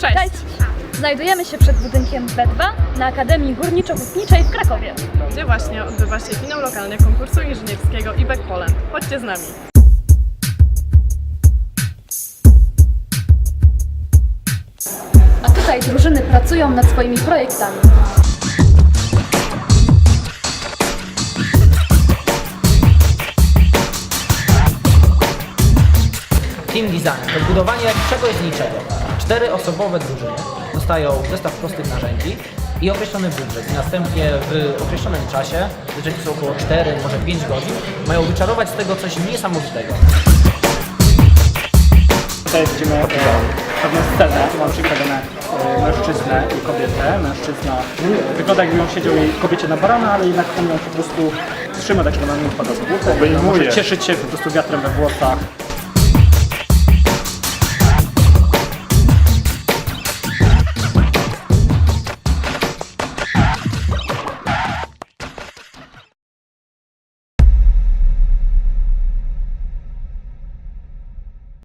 Cześć! Znajdujemy się przed budynkiem B2 na Akademii Górniczo-Hutniczej w Krakowie. Gdzie właśnie odbywa się finał lokalny konkursu inżynierskiego IBEC Poland. Chodźcie z nami. A tutaj drużyny pracują nad swoimi projektami. Team Design to budowanie czegoś z niczego. Cztery osobowe drużyny dostają zestaw prostych narzędzi i określony budżet. I następnie w określonym czasie, jeżeli to są około 4, może 5 godzin, mają wyczarować z tego coś niesamowitego. Tutaj widzimy e, pewną scenę, mam przedstawione e, mężczyznę i kobietę. Mężczyzna wygląda jakby on siedział jej kobiecie na barana, ale jednak on ją po prostu trzyma tak, żeby ona nie wpada z buta. Może cieszyć się po prostu wiatrem we włosach,